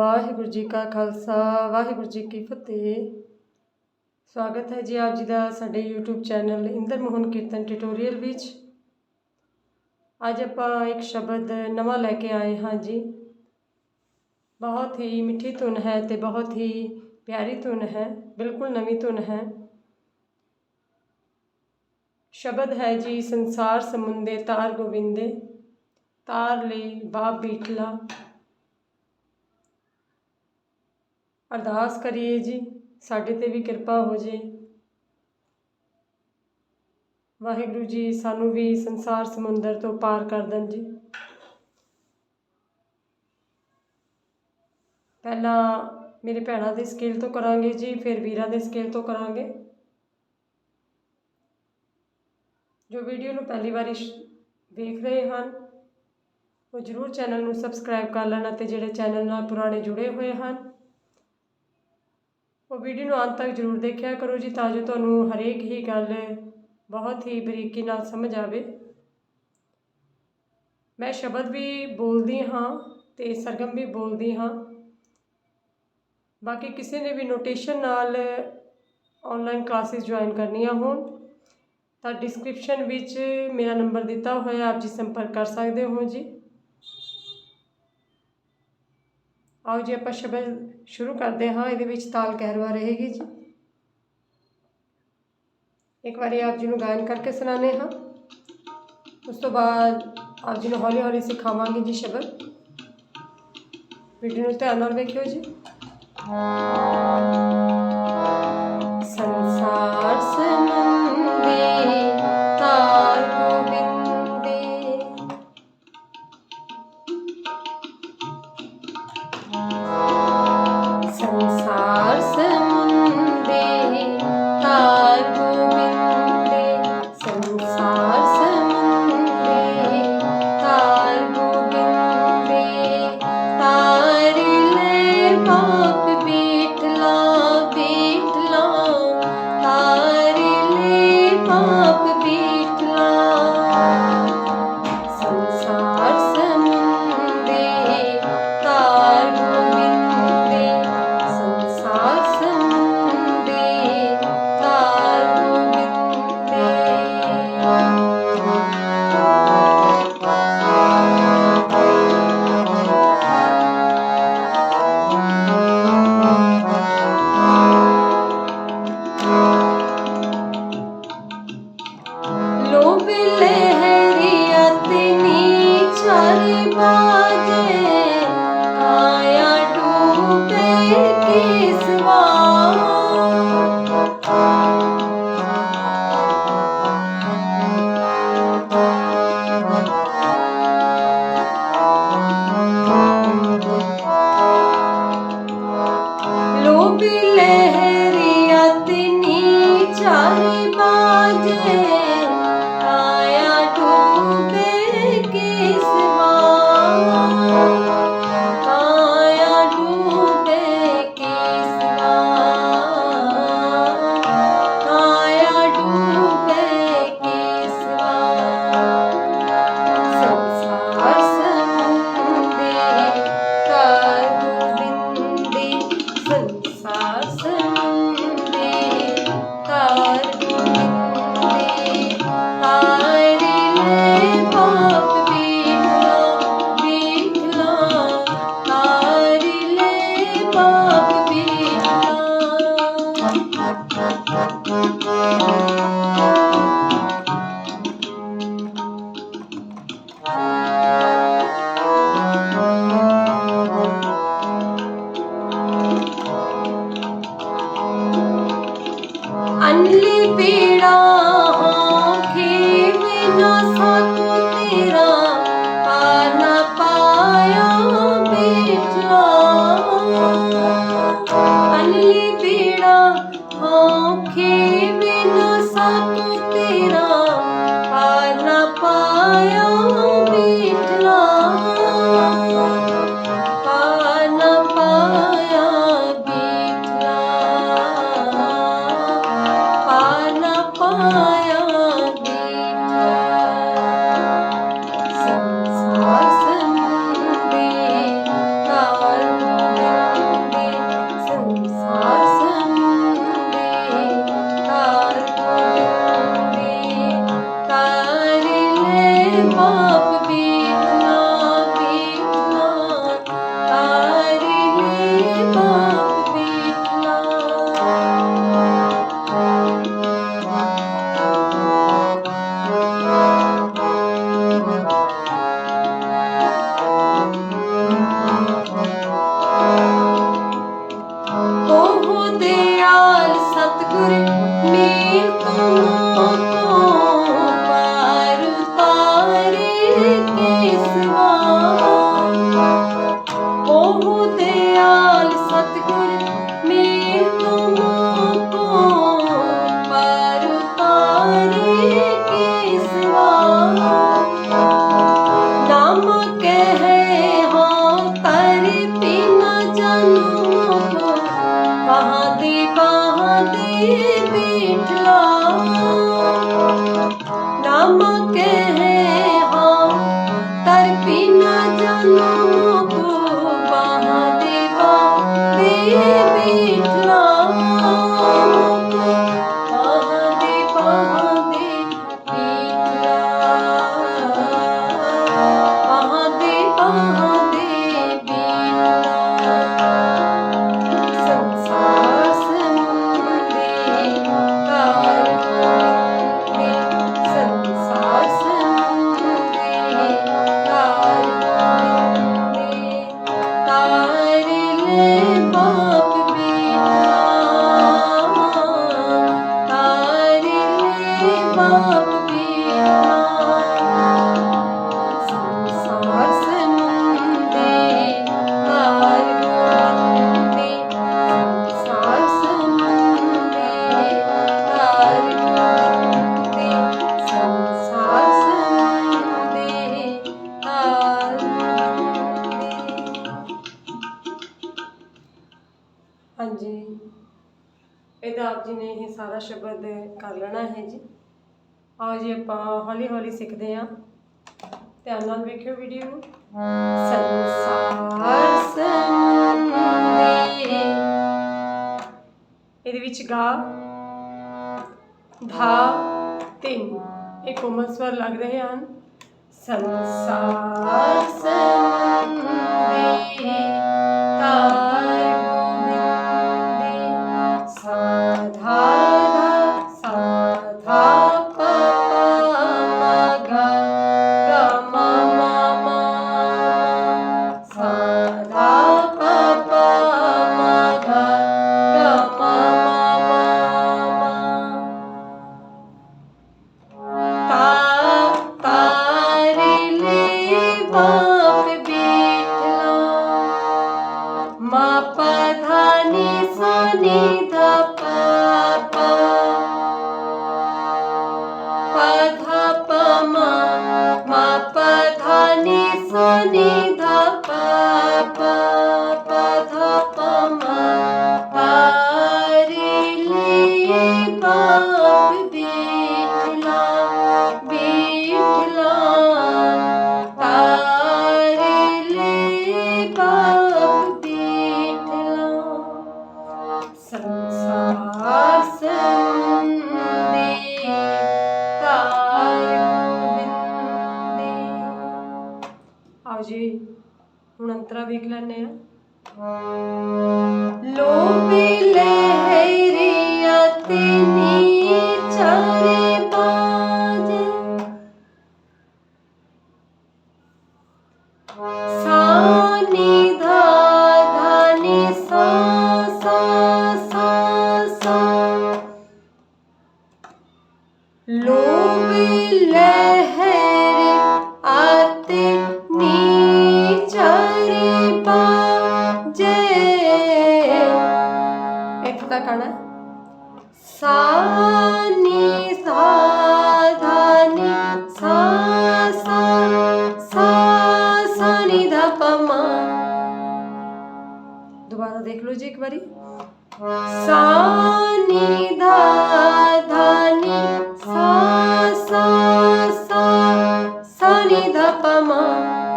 ਵਾਹਿਗੁਰੂ ਜੀ ਕਾ ਖਾਲਸਾ, ਵਾਹਿਗੁਰੂ ਜੀ ਕੀ ਫਤਿਹ। ਸਵਾਗਤ ਹੈ ਜੀ ਆਪ ਜੀ ਦਾ ਸਾਡੇ YouTube channel Inder Mohan Kirtan tutorial ਵਿੱਚ। ਅੱਜ ਆਪਾਂ ਇੱਕ ਸ਼ਬਦ ਨਵਾਂ ਲੈ ਕੇ ਆਏ ਹਾਂ ਜੀ। ਬਹੁਤ ਹੀ ਮਿੱਠੀ ਧੁਨ ਹੈ ਤੇ ਬਹੁਤ ਹੀ ਪਿਆਰੀ ਧੁਨ ਹੈ, ਬਿਲਕੁਲ ਨਵੀਂ ਧੁਨ ਹੈ। ਸ਼ਬਦ ਹੈ ਜੀ ਸੰਸਾਰ ਸਮੁੰਦੇ ਤਾਰ ਗੋਵਿੰਦੇ, ਤਾਰ ਲਈ ਬਾਪ ਬੀਠਲਾ ਅਰਦਾਸ ਕਰੀਏ ਜੀ, ਸਾਡੇ ਤੇ ਵੀ ਕਿਰਪਾ ਹੋ ਜੇ। ਵਾਹਿਗੁਰੂ ਜੀ, ਸਾਨੂੰ ਵੀ ਸੰਸਾਰ ਸਮੁੰਦਰ ਤੋਂ ਪਾਰ ਕਰ ਦੇਣ ਜੀ। ਪਹਿਲਾਂ ਮੇਰੇ ਭੈਣਾਂ ਦੇ ਸਕੇਲ ਤੋਂ ਕਰਾਂਗੇ ਜੀ, ਫਿਰ ਵੀਰਾਂ ਦੇ ਸਕੇਲ ਤੋਂ ਕਰਾਂਗੇ। ਜੋ ਵੀਡੀਓ ਨੂੰ ਪਹਿਲੀ ਵਾਰੀ ਦੇਖ ਰਹੇ ਹਨ, ਉਹ ਜਰੂਰ ਚੈਨਲ ਨੂੰ ਸਬਸਕ੍ਰਾਈਬ ਕਰ ਲੈਣ ਅਤੇ ਜਿਹੜੇ ਚੈਨਲ ਨਾਲ ਪੁਰਾਣੇ ਜੁੜੇ ਹੋਏ ਹਨ ਉਹ ਵੀਡੀਓ ਨੂੰ ਅੰਤ ਤੱਕ ਜ਼ਰੂਰ ਦੇਖਿਆ ਕਰੋ ਜੀ, ਤਾਂ ਜੋ ਤੁਹਾਨੂੰ ਹਰੇਕ ਹੀ ਗੱਲ ਬਹੁਤ ਹੀ ਬਰੀਕੀ ਨਾਲ ਸਮਝ ਆਵੇ। ਮੈਂ ਸ਼ਬਦ ਵੀ ਬੋਲਦੀ ਹਾਂ ਤੇ ਸਰਗਮ ਵੀ ਬੋਲਦੀ ਹਾਂ। ਬਾਕੀ ਕਿਸੇ ਨੇ ਵੀ ਨੋਟੇਸ਼ਨ ਨਾਲ ਆਨਲਾਈਨ ਕਲਾਸਿਸ ਜੁਆਇਨ ਕਰਨੀਆਂ ਹੋਣ, ਤਾਂ ਡਿਸਕ੍ਰਿਪਸ਼ਨ ਵਿੱਚ ਮੇਰਾ ਨੰਬਰ ਦਿੱਤਾ ਹੋਇਆ, ਆਪ ਜੀ ਸੰਪਰਕ ਕਰ ਸਕਦੇ ਹੋ ਜੀ। ਆਓ ਜੀ ਆਪਾਂ ਸ਼ਬਦ ਸ਼ੁਰੂ ਕਰਦੇ ਹਾਂ, ਇਹਦੇ ਵਿੱਚ ਤਾਲ ਕਹਿਰਵਾ ਰਹੇਗੀ ਜੀ। ਇੱਕ ਵਾਰੀ ਆਪ ਜੀ ਨੂੰ ਗਾਇਨ ਕਰਕੇ ਸੁਣਾਣੇ ਹਾਂ। ਉਸ ਤੋਂ ਬਾਅਦ ਆਪ ਜੀ ਨੂੰ ਹੌਲੀ ਹੌਲੀ ਸਿਖਾਵਾਂਗੇ ਜੀ ਸ਼ਬਦ। ਵੀਡੀਓ ਨੂੰ ਧਿਆਨ ਨਾਲ ਵੇਖਿਓ ਜੀ। ਸੰਸਾਰ ਸਮੁੰਦੇ ਤਾਰ the öyle Oh. ਹਾਂਜੀ। ਇਹਦਾ ਆਪ ਜੀ ਨੇ ਇਹ ਸਾਰਾ ਸ਼ਬਦ ਕਰ ਲੈਣਾ ਹੈ ਜੀ। ਆਓ ਜੀ ਆਪਾਂ ਹੌਲੀ ਹੌਲੀ ਸਿੱਖਦੇ ਹਾਂ। ਧਿਆਨ ਨਾਲ ਵੇਖਿਓ ਵੀਡੀਓ ਨੂੰ। ਸੰਸਾਰ ਸਮੁੰਦੇ ਇਹਦੇ ਵਿੱਚ ਗਾ, ਧਾ ਤਿੰਨ ਇਹ ਕੋਮਲ ਸਵਰ ਲੱਗ ਰਹੇ ਹਨ। ਸੰਸਾਰ ਸਮੁੰਦੇ ਮਾ ਪਾ ਅੰਤਰਾ ਵੇਖ ਲੈਣੇ ਆ ਦੇਖ ਲਓ ਜੀ ਇੱਕ ਵਾਰੀ। ਸਾ ਨੀ ਧਾ ਧਾ ਨੀ ਸਾ ਸਾ ਸਾ ਸਾ ਨੀ ਧਾ ਪਾ ਮਾ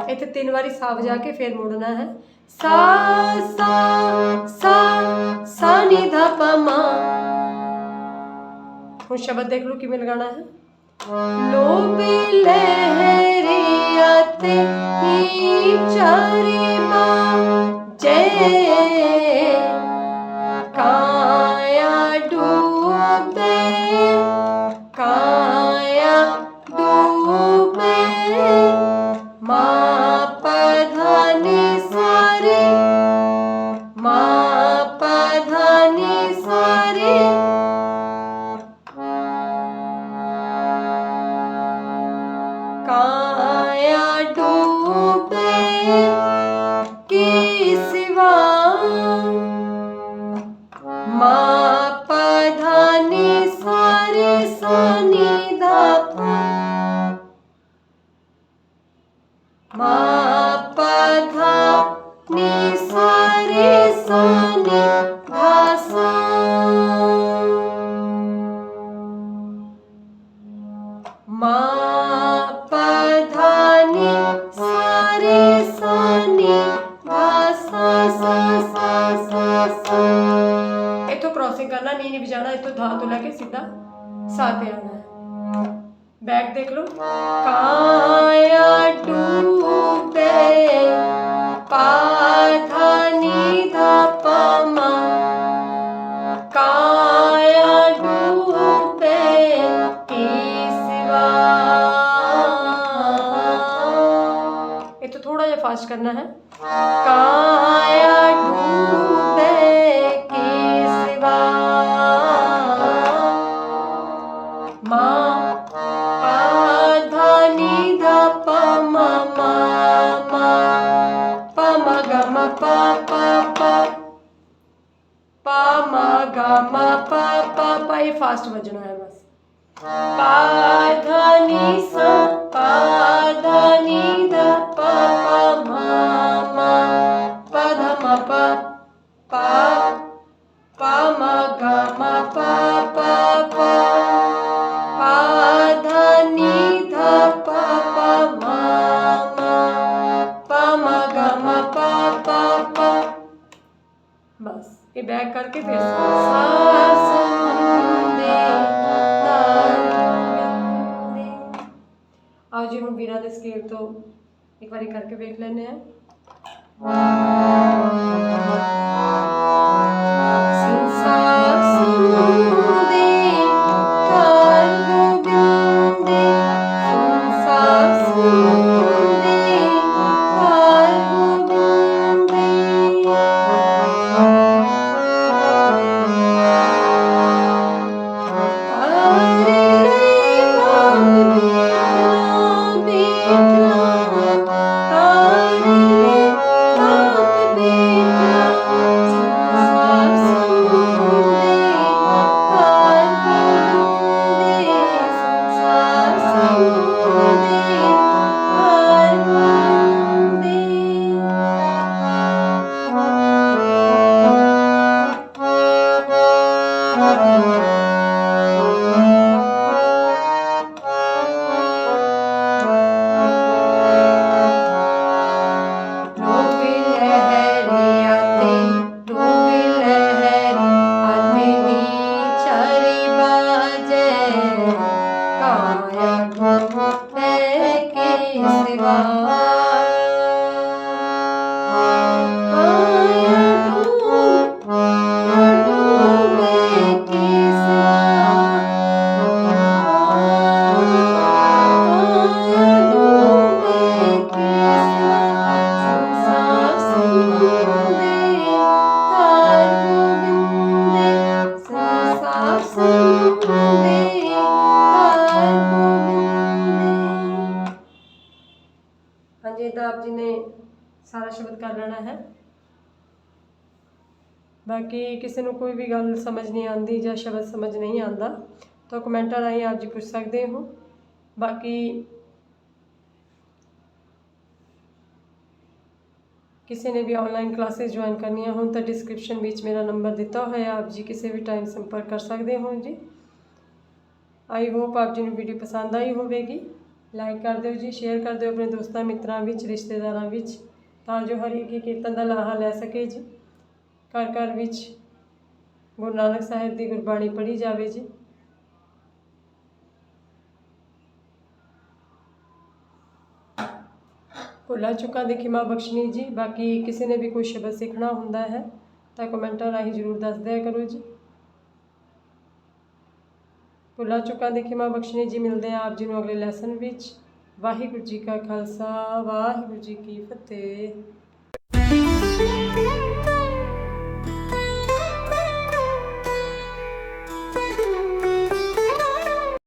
ਇੱਥੇ ਤਿੰਨ ਵਾਰੀ ਸਾ ਵਜਾ ਕੇ ਫੇਰ ਮੁੜਨਾ ਹੈ। ਸਾ ਸਾ ਸਾ ਸਾ ਨੀ ਧਾ ਪਾ ਮਾ ਹੁਣ ਸ਼ਬਦ ਦੇਖ ਲਓ ਕਿਵੇਂ ਲਗਾਉਣਾ ਹੈ। ਲੋਭੀ ਲਹਿਰੀਆ ਤੇ ਨੀ ਚਾਰੇ ਕ੍ਰੋਸਿੰਗ ਕਰਨਾ ਨੀ ਨਹੀਂ ਵਜਾਣਾ ਇੱਥੋਂ ਧਾ ਤੋਂ ਲੈ ਕੇ ਸਿੱਧਾ ਸਾ ਤੇ ਆਣਾ ਹੈ ਬੈਕ ਦੇਖ ਲਓ ਕਾਇਆ ਡੂਬੇ ਪਾਧਾਨੀ ਧਾ ਪਮਾ ਕਾਇਆ ਡੂਬੇ ਕੀ ਸਿਵਾ ਇਹ ਤੋਂ ਥੋੜਾ ਜਿਹਾ ਫਾਸਟ ਕਰਨਾ ਪਾ ਇਹ ਵੀਰਾਂ ਦੇ ਸਕੇਲ ਤੋਂ ਇੱਕ ਵਾਰੀ ਕਰਕੇ ਵੇਖ ਲੈਂਦੇ ਆ Música ਬਾਕੀ ਕਿਸੇ ਨੂੰ ਕੋਈ ਵੀ ਗੱਲ ਸਮਝ ਨਹੀਂ ਆਉਂਦੀ ਜਾਂ ਸ਼ਬਦ ਸਮਝ ਨਹੀਂ ਆਉਂਦਾ, ਤਾਂ ਕਮੈਂਟਾਂ ਰਾਹੀਂ ਆਪ ਜੀ ਪੁੱਛ ਸਕਦੇ ਹੋ। ਬਾਕੀ ਕਿਸੇ ਨੇ ਵੀ ਆਨਲਾਈਨ ਕਲਾਸਿਸ ਜੁਆਇਨ ਕਰਨੀਆਂ ਹੋਣ ਤਾਂ ਡਿਸਕ੍ਰਿਪਸ਼ਨ ਵਿੱਚ ਮੇਰਾ ਨੰਬਰ ਦਿੱਤਾ ਹੋਇਆ ਆਪ ਜੀ ਕਿਸੇ ਵੀ ਟਾਈਮ ਸੰਪਰਕ ਕਰ ਸਕਦੇ ਹੋ ਜੀ। ਆਈ ਹੋਪ ਆਪ ਜੀ ਨੂੰ ਵੀਡੀਓ ਪਸੰਦ ਆਈ ਹੋਵੇਗੀ। ਲਾਈਕ ਕਰ ਦਿਓ ਜੀ ਸ਼ੇਅਰ ਕਰ ਦਿਓ ਆਪਣੇ ਦੋਸਤਾਂ, ਮਿੱਤਰਾਂ ਵਿੱਚ, ਰਿਸ਼ਤੇਦਾਰਾਂ ਵਿੱਚ, ਤਾਂ ਜੋ ਹਰ ਇੱਕ ਹੀ ਕੀਰਤਨ ਦਾ ਲਾਹਾ ਲੈ ਸਕੇ ਜੀ। ਘਰ ਘਰ ਵਿੱਚ ਗੁਰੂ ਨਾਨਕ ਸਾਹਿਬ ਦੀ ਗੁਰਬਾਣੀ ਪੜ੍ਹੀ ਜਾਵੇ ਜੀ। ਭੁੱਲਾਂ ਚੁੱਕਾਂ ਦੀ ਖਿਮਾ ਬਖਸ਼ਣੀ ਜੀ, ਬਾਕੀ ਕਿਸੇ ਨੇ ਵੀ ਕੋਈ ਸ਼ਬਦ ਸਿੱਖਣਾ ਹੁੰਦਾ ਹੈ ਤਾਂ ਕਮੈਂਟਾਂ ਰਾਹੀਂ ਜ਼ਰੂਰ ਦੱਸ ਦਿਆ ਕਰੋ ਜੀ। ਭੁੱਲਾਂ ਚੁੱਕਾਂ ਦੀ ਖਿਮਾ ਬਖਸ਼ਣੀ ਜੀ, ਮਿਲਦੇ ਆ ਆਪ ਜੀ ਨੂੰ ਅਗਲੇ ਲੈਸਨ ਵਿੱਚ। ਵਾਹਿਗੁਰੂ ਜੀ ਕਾ ਖਾਲਸਾ, ਵਾਹਿਗੁਰੂ ਜੀ ਕੀ ਫਤਿਹ।